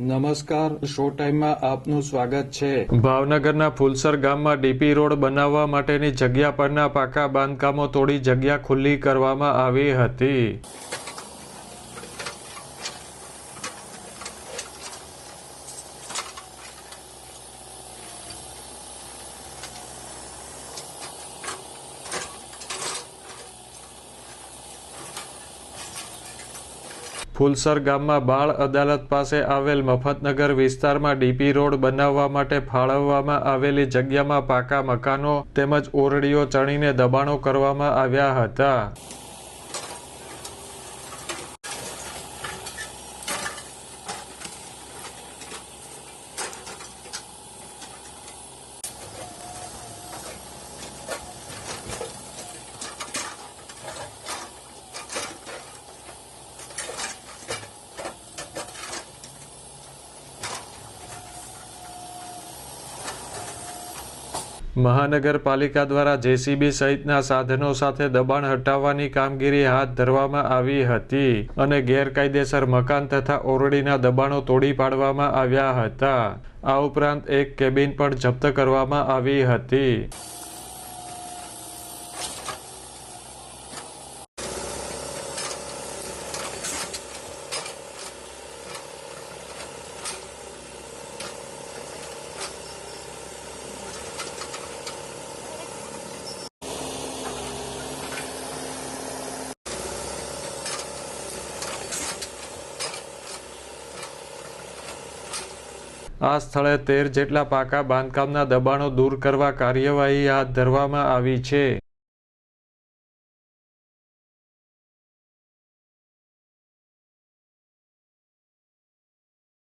નમસ્કાર, શો ટાઈમમાં આપનું સ્વાગત છે. ભાવનગરના ફુલસર ગામમાં ડીપી રોડ બનાવવા માટેની જગ્યા પરના પાકા બાંધકામો તોડી જગ્યા ખુલ્લી કરવામાં આવી હતી. ફુલસર ગામમાં બાળ અદાલત પાસે આવેલ મફતનગર વિસ્તારમાં ડીપી રોડ બનાવવા માટે ફાળવવામાં આવેલી જગ્યામાં પાકા મકાનો તેમજ ઓરડીઓ ચણીને દબાણો કરવામાં આવ્યા હતા. મહાનગરપાલિકા દ્વારા જેસીબી સહિતના સાધનો સાથે દબાણ હટાવવાની કામગીરી હાથ ધરવામાં આવી હતી અને ગેરકાયદેસર મકાન તથા ઓરડીના દબાણો તોડી પાડવામાં આવ્યા હતા. આ ઉપરાંત એક કેબિન પણ જપ્ત કરવામાં આવી હતી. આ સ્થળે તેર જેટલા પાકા બાંધકામના દબાણો દૂર કરવા કાર્યવાહી હાથ ધરવામાં આવી છે.